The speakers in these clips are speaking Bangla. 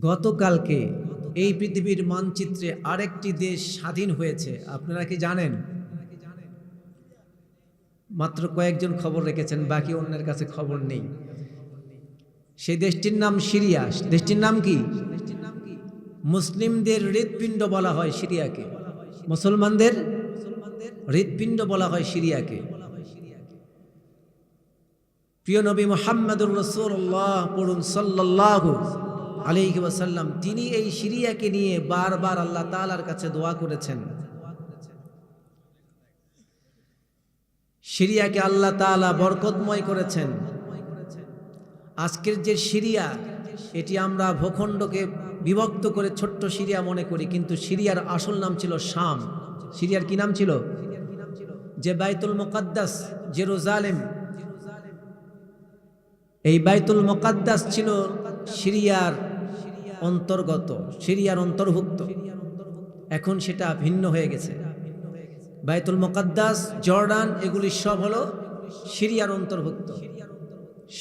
গতকালকে এই পৃথিবীর মানচিত্রে আরেকটি দেশ স্বাধীন হয়েছে। আপনারা কি জানেন? মাত্র কয়েকজন খবর রেখেছেন, বাকি অন্যের কাছে খবর নেই। সেই দেশটির নাম সিরিয়া। দেশটির নাম কি? মুসলিমদের হৃৎপিণ্ড বলা হয় সিরিয়াকে। মুসলমানদের হৃৎপিণ্ড বলা হয় সিরিয়াকে। প্রিয় নবী মোহাম্মদুর রসুল্লাহ পড়ুন সাল্লাহ আলাইহি ওয়াসাল্লাম, তিনি এই সিরিয়াকে নিয়ে বারবার আল্লাহ তাআলার কাছে দোয়া করেছেন। সিরিয়াকে আল্লাহ তাআলা বরকতময় করেছেন। আজকের যে সিরিয়া, এটি আমরা ভূখণ্ডকে বিভক্ত করে ছোট্ট সিরিয়া মনে করি, কিন্তু সিরিয়ার আসল নাম ছিল শাম। সিরিয়ার কি নাম ছিল? যে বাইতুল মোকাদ্দাস, জেরুজালেম। এই বাইতুল মোকাদ্দাস ছিল সিরিয়ার অন্তর্গত, সিরিয়ার অন্তর্ভুক্ত। এখন সেটা ভিন্ন হয়ে গেছে। বাইতুল মোকাদ্দাস, জর্ডান, এগুলি সব হলো সিরিয়ার অন্তর্ভুক্ত,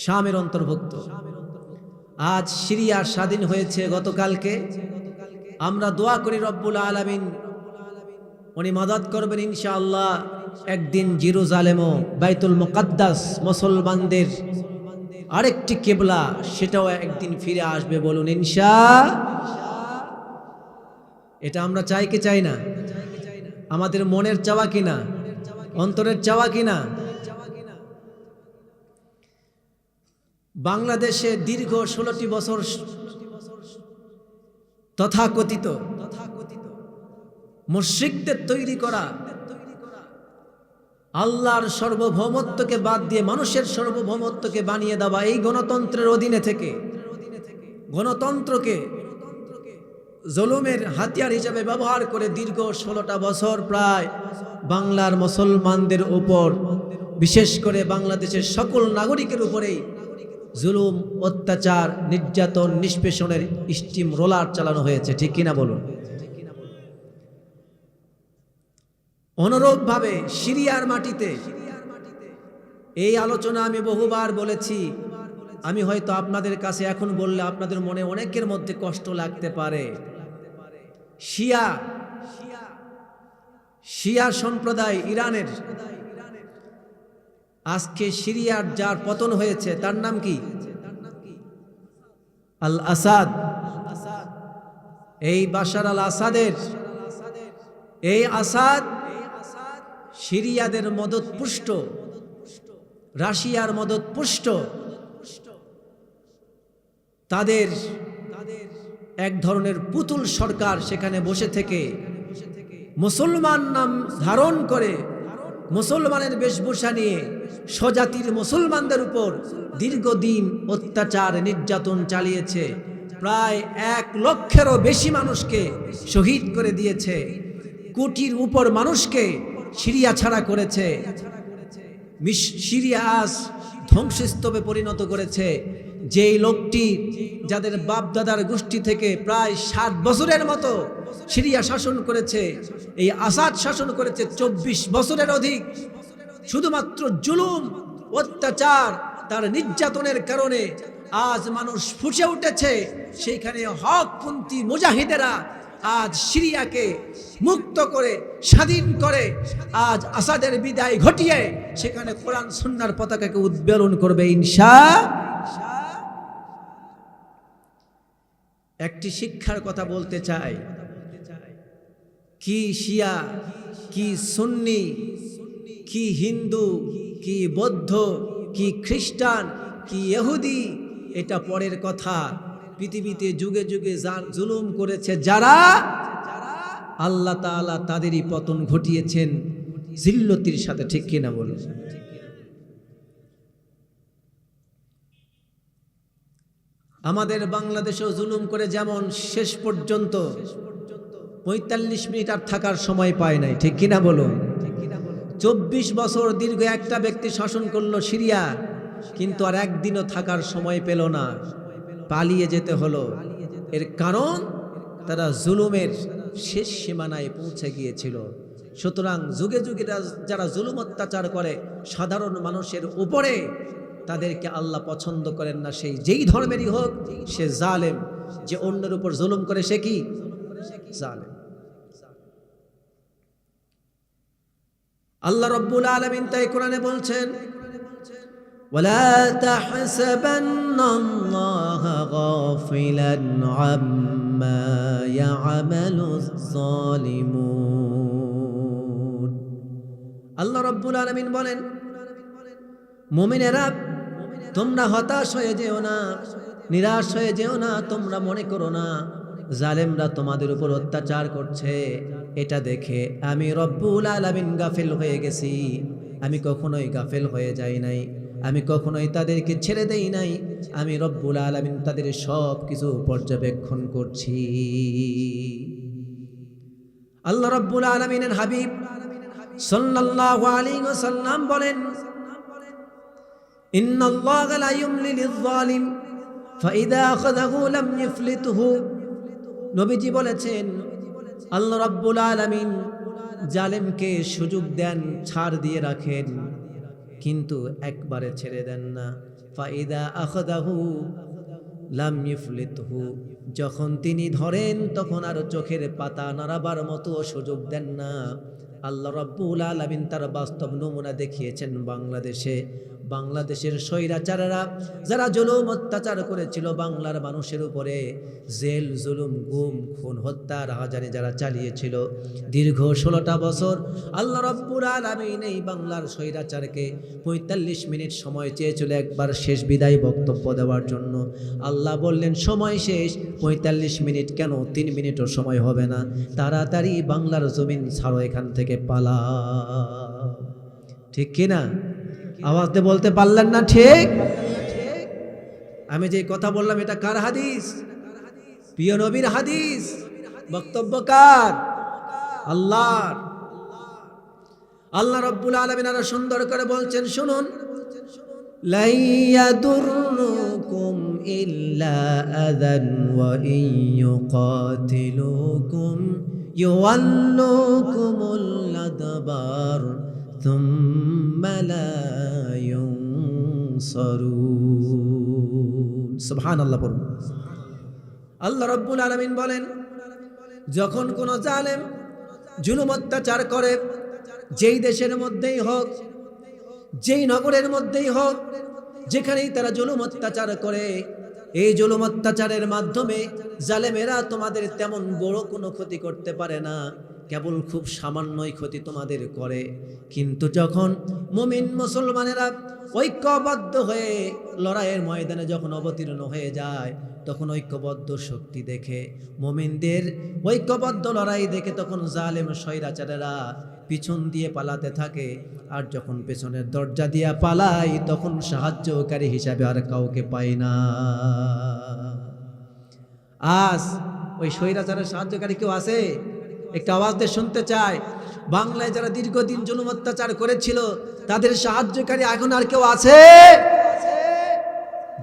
শামের অন্তর্ভুক্ত। আজ সিরিয়া স্বাধীন হয়েছে গতকালকে। আমরা দোয়া করি রব্বুল আলমিন, উনি মদত করবেন ইনশাআল্লাহ একদিন জিরুজালেমও, বাইতুল মোকাদ্দাস মুসলমানদের আরেকটি কেবলা, সেটাও একদিন ফিরে আসবে বলুন ইনশা এটা আমরা চাই কি চাই না? আমাদের মনের চাওয়া কিনা অন্তরের চাওয়া কিনা বাংলাদেশে দীর্ঘ ষোলোটি বছর তথাকথিত মুশ্রিকদের তৈরি করা আল্লাহর সর্বভৌমত্বকে বাদ দিয়ে মানুষের সর্বভৌমত্বকে বানিয়ে দেওয়া এই গণতন্ত্রের অধীনে থেকে, গণতন্ত্রকে জলুমের হাতিয়ার হিসাবে ব্যবহার করে দীর্ঘ ষোলোটা বছর প্রায় বাংলার মুসলমানদের উপর, বিশেষ করে বাংলাদেশের সকল নাগরিকের উপরেই জুলুম, অত্যাচার, নির্যাতন, নিষ্পেষণের স্টিম রোলার চালানো হয়েছে। ঠিক কিনা বলুন? অনুরূপভাবে সিরিয়ার মাটিতে। এই আলোচনা আমি বহুবার বলেছি। আমি হয়তো আপনাদের কাছে এখন বললে আপনাদের মনে অনেকের মধ্যে কষ্ট লাগতে পারে। শিয়া শিয়া সম্প্রদায় ইরানের। আজকে সিরিয়ার যার পতন হয়েছে, তার নাম কি? আল আসাদ এই বাশার আল আসাদের এই আসাদ সিরিয়াদের মদত পুষ্ট, রাশিয়ার মদত পুষ্ট। তাদের এক ধরনের পুতুল সরকার সেখানে বসে থেকে মুসলমান নাম ধারণ করে মুসলমানের বেশভূষা নিয়ে স্বজাতির মুসলমানদের উপর দীর্ঘদিন অত্যাচার, নির্যাতন চালিয়েছে। প্রায় এক লক্ষেরও বেশি মানুষকে শহীদ করে দিয়েছে। কোটির উপর মানুষকে সিরিয়া ছাড়া করেছে। সিরিয়া আজ ধ্বংসস্তূপে পরিণত করেছে। যেই লোকটি যাদের বাপ দাদার গোষ্ঠী থেকে প্রায় ষাট বছরের মতো সিরিয়া শাসন করেছে, এই আসাদ শাসন করেছে চব্বিশ বছরের অধিক। শুধুমাত্র জুলুম, অত্যাচার, তার নির্যাতনের কারণে আজ মানুষ ফুসে উঠেছে। সেইখানে হকপন্থী মুজাহিদেরা আজ সিরিয়াকে মুক্ত করে, স্বাধীন করে, আজ আসাদের বিদায় ঘটিয়ে সেখানে কোরআন সুন্নার পতাকাকে উদ্বেলন করবে ইনশা একটি শিক্ষার কথা বলতে চাই। কি শিয়া, কি সুন্নি, কি হিন্দু, কি বৌদ্ধ, কি খ্রিস্টান, কি ইহুদি, এটা পরের কথা। পৃথিবীতে যুগে যুগে জুলুম করেছে, যারা আল্লাহ তাআলা তাদেরই পতন ঘটিয়েছেন। জিল্লতির সাথে ঠিক কিনা বলুন? আমাদের বাংলাদেশেও জুলুম করে যেমন শেষ পর্যন্ত পঁয়তাল্লিশ মিনিট আর থাকার সময় পায় নাই, ঠিক কিনা বলুন? চব্বিশ বছর দীর্ঘ একটা ব্যক্তি শাসন করল সিরিয়া, কিন্তু আর একদিনও থাকার সময় পেল না। পালিয়ে যেতে হলো। এর কারণ, তারা জুলুমের শেষ সীমানায় পৌঁছে গিয়েছিল। সুতরাং যুগে যুগে যারা জুলুম অত্যাচার করে, সাধারণ মানুষের উপরে তাদেরকে আল্লাহ পছন্দ করেন না। সেই যেই ধর্মেরই হোক, সে জালেম। যে অন্যের উপর জুলুম করে, সে কি? জালেম। আল্লাহ রব্বুল আলমিন তাই কোরআনে বলছেন ولا تحسبن الله غافلا عما يعمل الظالمون আল্লাহ রব্বুল আলমিন বলেন মুমিনেরা তোমরা হতাশ হয়ে যেও না নিরাশ হয়ে যেও না তোমরা মনে করো না জালেমরা তোমাদের উপর অত্যাচার করছে এটা দেখে আমি রব্বুল আলামিন গাফেল হয়ে গেছি আমি কখনোই গাফেল হয়ে যাই নাই আমি কখনোই তাদেরকে ছেড়ে দেই নাই। আমি রব্বুল আলামিন তাদের সব কিছু পর্যবেক্ষণ করছি। আল্লাহ রব্বুল আলমিনের হাবিব সাল্লাল্লাহু আলাইহি ওয়াসাল্লাম বলেন, ইন্নাল্লাহা লা ইউমলি লিয-যালিম ফাইদা আখাযাহু লাম ইফলিতহু। নবীজি বলেছেন, আল্লাহ রাব্বুল আলামিন জালেমকে সুযোগ দেন, ছাড় দিয়ে রাখেন। কিন্তু একবারে ছেড়ে দেন না। ফাইদা আখদাহু লাম ইফলিতহু। যখন তিনি ধরেন, তখন আর চোখের পাতা নাড়াবার মতো সুযোগ দেন না। আল্লাহ রব্বুল আলমিন তার বাস্তব নমুনা দেখিয়েছেন বাংলাদেশে। বাংলাদেশের স্বৈরাচারেরা, যারা জুলুম অত্যাচার করেছিল বাংলার মানুষের উপরে, জেল, জুলুম, গুম, খুন, হত্যা, রাহাজানি যারা চালিয়েছিল, দীর্ঘ ষোলোটা বছর আল্লাহ রব্বুর আলমিন এই বাংলার স্বৈরাচারকে পঁয়তাল্লিশ মিনিট সময় চেয়েছিল একবার শেষ বিদায় বক্তব্য দেওয়ার জন্য। আল্লাহ বললেন, সময় শেষ, পঁয়তাল্লিশ মিনিট কেন? তিন মিনিটও সময় হবে না। তাড়াতাড়ি বাংলার জমিন ছাড়ো, এখান থেকে পালা ঠিক কিনা? আওয়াজতে বলতে পারলেন না ঠিক? আমি যে কথা বললাম, এটা কার হাদিস? প্রিয় নবীর হাদিস। বক্তব্য কার? আল্লাহর। আল্লাহ রব্বুল আলমিন আরও সুন্দর করে বলছেন, শুনুন। লাইয়াদুরুকুম ইল্লা আদান ওয়া ইয়ুকাতিলুকুম ইউয়াল্লুকুমুল আদবার ثم لا ينصرون سبحان الله পড়ুন আল্লাহ রব্বুল আলমিন বলেন যখন কোনো জালেম জুলুম অত্যাচার করে যেই দেশের মধ্যেই হোক যেই নগরের মধ্যেই হোক যেখানেই তারা জুলুম অত্যাচার করে এই জুলুম অত্যাচারের মাধ্যমে জালেমেরা তোমাদের তেমন বড় কোনো ক্ষতি করতে পারে না কেবল খুব সামান্যই ক্ষতি তোমাদের করে। কিন্তু যখন মুমিন মুসলমানেরা ঐক্যবদ্ধ হয়ে লড়াইয়ের ময়দানে যখন অবতীর্ণ হয়ে যায়, তখন ঐক্যবদ্ধ শক্তি দেখে, মোমিনদের ঐক্যবদ্ধ লড়াই দেখে তখন জালেম স্বৈরাচারেরা পিছন দিয়ে পালাতে থাকে। আর যখন পেছনের দরজা দিয়ে পালাই, তখন সাহায্যকারী হিসাবে আর কাউকে পাই না। আজ ওই স্বৈরাচারের সাহায্যকারী কেউ আছে? একটা আওয়াজ শুনতে চায় বাংলায় যারা দীর্ঘদিন জুলুম অত্যাচার করেছিল, তাদের সাহায্যকারী এখন আর কেউ আছে?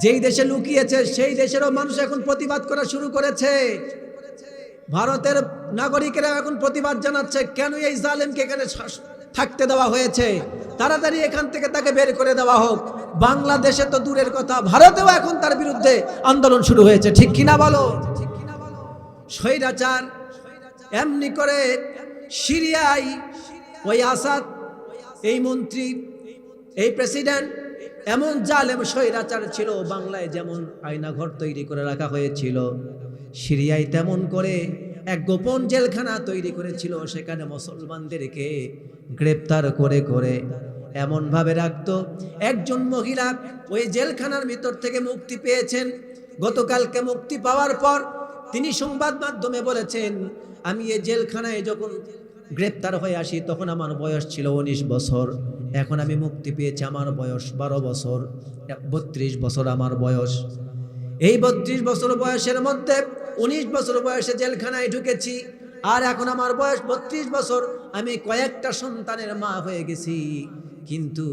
যেই দেশে লুকিয়েছে, সেই দেশেরও মানুষ এখন প্রতিবাদ করা শুরু করেছে। ভারতের নাগরিকেরা এখন প্রতিবাদ জানাচ্ছে, কেন এই জালেমকে এখানে থাকতে দেওয়া হয়েছে? তাড়াতাড়ি এখান থেকে তাকে বের করে দেওয়া হোক। বাংলাদেশে তো দূরের কথা, ভারতেও এখন তার বিরুদ্ধে আন্দোলন শুরু হয়েছে, ঠিক কিনা বলো? স্বৈরাচার এমনি করে সিরিয়ায় ওই আসাদ, এই মন্ত্রী, এই প্রেসিডেন্ট, এমন জালেম স্বৈরাচার ছিল বাংলায় যেমন আয়নাঘর তৈরি করে রাখা হয়েছিল। সিরিয়ায় তেমন করে এক গোপন জেলখানা তৈরি করেছিল। সেখানে মুসলমানদেরকে গ্রেপ্তার করে করে এমনভাবে রাখতো। একজন মহিলা ওই জেলখানার ভিতর থেকে মুক্তি পেয়েছেন। গতকালকে মুক্তি পাওয়ার পর তিনি সংবাদ মাধ্যমে বলেছেন আমি এই জেলখানায় যখন গ্রেপ্তার হয়ে আসি, তখন আমার বয়স ছিল উনিশ বছর। এখন আমি মুক্তি পেয়েছি আমার বয়স বারো বছর। বত্রিশ বছর আমার বয়স। এই বত্রিশ বছর বয়সের মধ্যে উনিশ বছর বয়সে জেলখানায় ঢুকেছি। আর এখন আমার বয়স বত্রিশ বছর। আমি কয়েকটা সন্তানের মা হয়ে গেছি। কিন্তু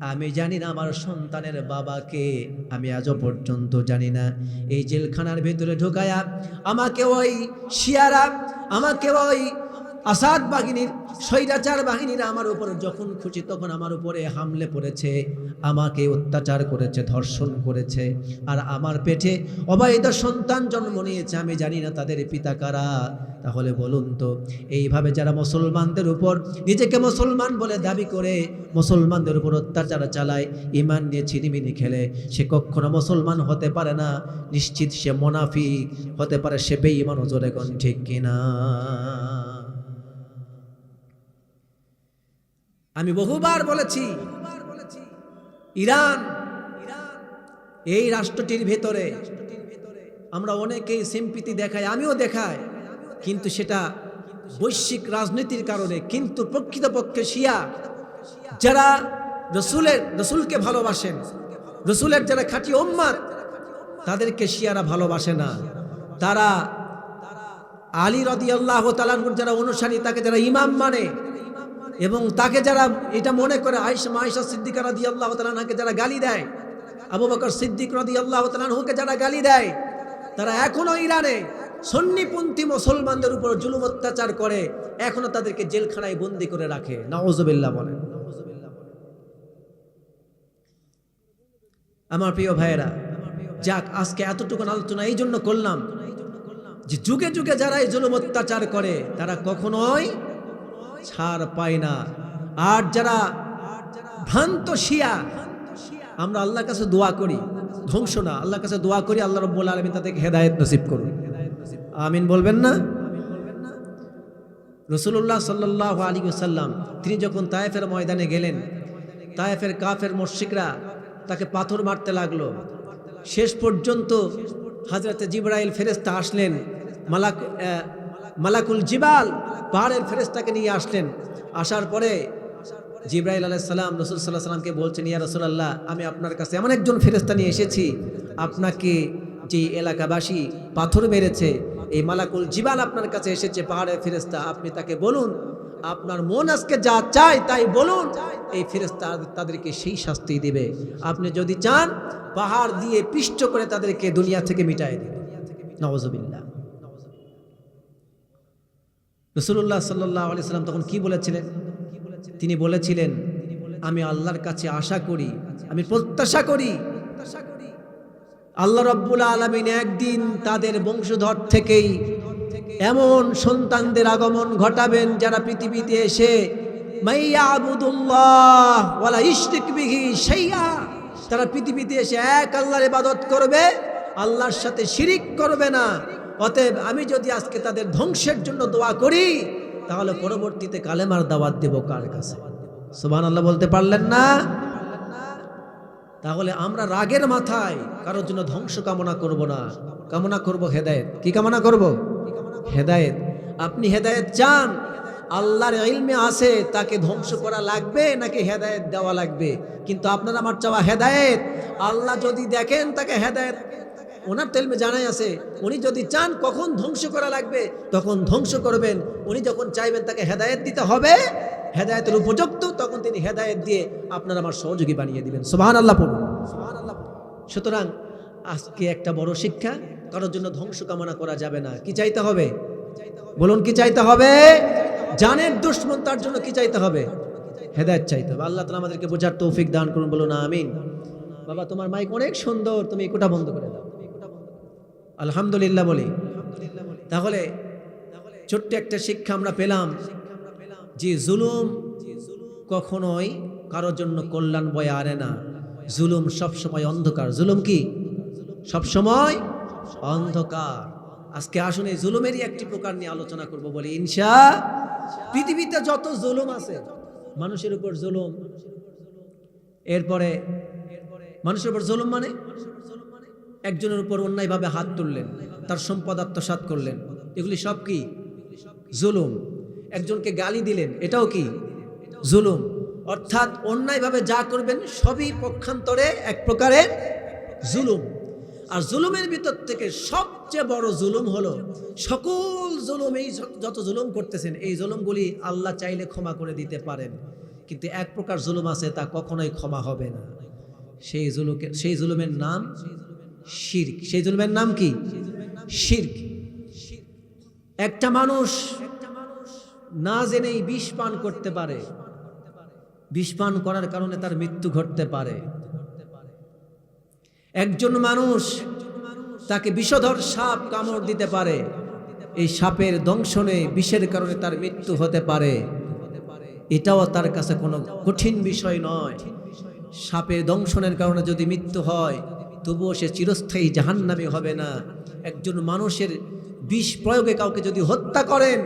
আমি জানি না আমার সন্তানের বাবাকে। আমি আজও পর্যন্ত জানি না। এই জেলখানার ভেতরে ঢোকায়া আমাকে ওই শিয়ারা, আমাকে ওই আসাদ বাহিনীর, স্বৈরাচার বাহিনীরা আমার উপর যখন খুশি তখন আমার উপরে হামলে পড়েছে, আমাকে অত্যাচার করেছে, ধর্ষণ করেছে, আর আমার পেটে অবৈধ সন্তান জন্ম নিয়েছে, আমি জানি না তাদের পিতা কারা। তাহলে বলুন তো, এইভাবে যারা মুসলমানদের উপর নিজেকে মুসলমান বলে দাবি করে, মুসলমানদের উপর অত্যাচার চালায়, ইমান নিয়ে ছিনিমিনি খেলে, সে কখনো মুসলমান হতে পারে না, নিশ্চিত সে মোনাফিক, হতে পারে সে বেঈমান জোরে কোন ঠিক কিনা? আমি বহুবার বলেছি, ইরান, এই রাষ্ট্রটির ভেতরে আমরা অনেকেই সিম্পিতি দেখাই, আমিও দেখাই, কিন্তু সেটা বৈশ্বিক রাজনীতির কারণে, কিন্তু প্রকৃতপক্ষে শিয়া, যারা রসুলের, রসুলকে ভালোবাসেন, রসুলের যারা খাঁটি ওম্মাদ তাদেরকে শিয়ারা ভালোবাসে না। তারা আলী রদি আল্লাহ তালানহুর যারা অনুসারী, তাকে যারা ইমাম মানে এবং তাকে যারা, এটা মনে করে আয়সা মাইশা সিদ্দিকা রদি আল্লাহ তালানহাকে যারা গালি দেয়, আবু বকর সিদ্দিক রদি আল্লাহ তালানহুকে যারা গালি দেয়, তারা এখনও ইরানে সন্নিপন্থী মুসলমানদের উপর জুলুম অত্যাচার করে এখনও তাদেরকে জেলখানায় বন্দি করে রাখে। নওয়াজবিল্লাহ বলেন। আমার প্রিয় ভাইয়েরা, যাক, আজকে এতটুকু আলোচনা এই জন্য করলাম যে যুগে যুগে যারা এই জুলুম অত্যাচার করে, তারা কখনোই ছাড় পায় না। আর যারা ভ্রান্ত শিয়া, আমরা আল্লাহর কাছে দোয়া করি। ধ্বংস না, আল্লাহর কাছে দোয়া করি, আল্লাহ রব্বুল আলমিন তাদেরকে হেদায়ত নসিব করুন। আমিন বলবেন না? রসুল্লাহ সাল্লাহ আলী সাল্লাম তিনি যখন তায়েফের ময়দানে গেলেন, তায়েফের কাফের মর্শিকরা তাকে পাথর মারতে লাগল। শেষ পর্যন্ত হাজরতে জিব্রাইল ফেরেস্তা আসলেন, মালাক মালাকুল জিবাল, পাহাড়ের ফেরেস্তাকে নিয়ে আসলেন। আসার পরে জিব্রাইল আলাহ সালাম রসুল সাল্লাহ সাল্লামকে বলছেন, ইয়া রসুলাল্লাহ, আমি আপনার কাছে এমন একজন ফেরেস্তা নিয়ে এসেছি। আপনাকে যে এলাকাবাসী পাথর মেরেছে, এই মালাকুল জিবাল আপনার কাছে এসেছে, পাহাড়ের ফেরেস্তা আপনি তাকে বলুন, আপনার মন আজকে যা চায় তাই বলুন, এই ফেরেস্তা তাদেরকে সেই শাস্তি দিবে। আপনি যদি চান, পাহাড় দিয়ে পিষ্ট করে তাদেরকে দুনিয়া থেকে মিটাই দিবে নওয়াজবিল্লা রসুল্লাহ সাল্লাহ আলি সাল্লাম তখন কি বলেছিলেন? তিনি বলেছিলেন, আমি আল্লাহর কাছে আশা করি, আমি প্রত্যাশা করি। আল্লাহ রব্বুল আলমিন একদিন তাদের বংশধর থেকেই এমন সন্তানদের আগমন ঘটাবেন যারা পৃথিবীতে এসে তারা পৃথিবীতে এসে এক আল্লাহর ইবাদত করবে, আল্লাহর সাথে শিরিক করবে না। অতএব আমি যদি আজকে তাদের ধ্বংসের জন্য দোয়া করি, তাহলে পরবর্তীতে কালেমার দাওয়াত দেব কার কাছে? সুবহান আল্লাহ বলতে পারলেন না? তাহলে আমরা রাগের মাথায় কারোর জন্য ধ্বংস কামনা করব না। কামনা করব হেদায়েত। কি কামনা করব? হেদায়েত। আপনি হেদায়েত চান? আল্লাহর ইলমে আছে, তাকে ধ্বংস করা লাগবে নাকি হেদায়েত দেওয়া লাগবে? কিন্তু আপনার আমার চাওয়া হেদায়েত। আল্লাহ যদি দেখেন তাকে হেদায়েত ওনার তেলমে জানাই আছে, উনি যদি চান কখন ধ্বংস করা লাগবে, তখন ধ্বংস করবেন। উনি যখন চাইবেন তাকে হেদায়েত দিতে হবে, হেদায়েতের উপযুক্ত, তখন তিনি হেদায়েত দিয়ে আপনার আমার সহযোগী বানিয়ে দিবেন। সোহান আল্লাহ পড়ুন। সুতরাং আজকে একটা বড় শিক্ষা, কারোর জন্য ধ্বংস কামনা করা যাবে না। কি চাইতে হবে? বলুন, কি চাইতে হবে? জানের দুশ্মন তার জন্য কি চাইতে হবে? হেদায়ত চাইতে হবে। আল্লাহ তালা আমাদেরকে বোঝার তৌফিক দান করুন, বলুন, আমিন। বাবা, তোমার মাইক অনেক সুন্দর, তুমি কোটা বন্ধ করে দাও। আলহামদুলিল্লাহ বলি। তাহলে ছোট্ট একটা শিক্ষা আমরা পেলাম যে জুলুম কখনোই কারোর জন্য কল্যাণ বয়ে আনে না। জুলুম সবসময় অন্ধকার। জুলুম কি? সবসময় অন্ধকার। আজকে আসুন এই জুলুমেরই একটি প্রকার নিয়ে আলোচনা করব বলি। ইনশা পৃথিবীতে যত জুলুম আছে, মানুষের উপর জুলুম। এরপরে মানুষের উপর জুলুম মানে? একজনের উপর অন্যায়ভাবে হাত তুললেন, তার সম্পদ আত্মসাৎ করলেন। এগুলি সব কি? জুলুম। একজনকে গালি দিলেন, এটাও কি? জুলুম। অর্থাৎ অন্যায়ভাবে যা করবেন, সবই পক্ষান্তরে এক প্রকারের জুলুম। আর জুলুমের ভিতর থেকে সবচেয়ে বড় জুলুম হলো, সকল জুলুম এই যত জুলুম করতেছেন, এই জুলুমগুলি আল্লাহ চাইলে ক্ষমা করে দিতে পারেন। কিন্তু এক প্রকার জুলুম আছে তা কখনোই ক্ষমা হবে না। সেই জুলুকে সেই জুলুমের নাম শির্ক। সেই জুলমের নাম কি? শির্ক। একটা মানুষ না জেনেই বিষ পান করতে পারে। বিষ পান করার কারণে তার মৃত্যু ঘটতে পারে। একজন মানুষ তাকে বিষধর সাপ কামড় দিতে পারে। এই সাপের দংশনে বিষের কারণে তার মৃত্যু হতে পারে। এটাও তার কাছে কোনো কঠিন বিষয় নয়। সাপের দংশনের কারণে যদি মৃত্যু হয় তবুও সে চিরস্থায়ী জাহান্নামী হবে না। একজন মানুষের বিষ প্রয়োগে কাউকে যদি হত্যা করেন,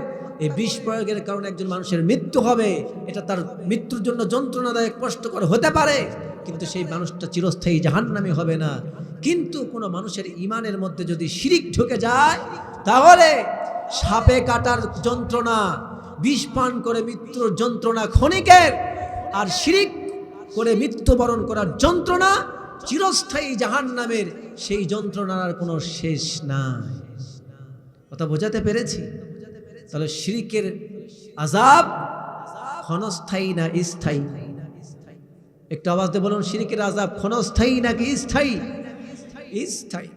এই বিষ প্রয়োগের কারণে একজন মানুষের মৃত্যু হবে। এটা তার মৃত্যুর জন্য যন্ত্রণাদায়ক, কষ্টকর হতে পারে, কিন্তু সেই মানুষটা চিরস্থায়ী জাহান্নামী হবে না। কিন্তু কোনো মানুষের ইমানের মধ্যে যদি শিরিক ঢুকে যায়, তাহলে সাপে কাটার যন্ত্রণা, বিষ পান করে মৃত্যুর যন্ত্রণা ক্ষণিকের, আর শিরিক করে মৃত্যুবরণ করার যন্ত্রণা চিরস্থায়ী জাহান নামের সেই যন্ত্রণার কোনো শেষ নাই। কথা বোঝাতে পেরেছি? তাহলে শিরিকের আজাব ক্ষণস্থায়ী না স্থায়ী? একটু আওয়াজ দিয়ে বলুন, শিরিকের আজাব ক্ষণস্থায়ী নাকি স্থায়ী? স্থায়ী।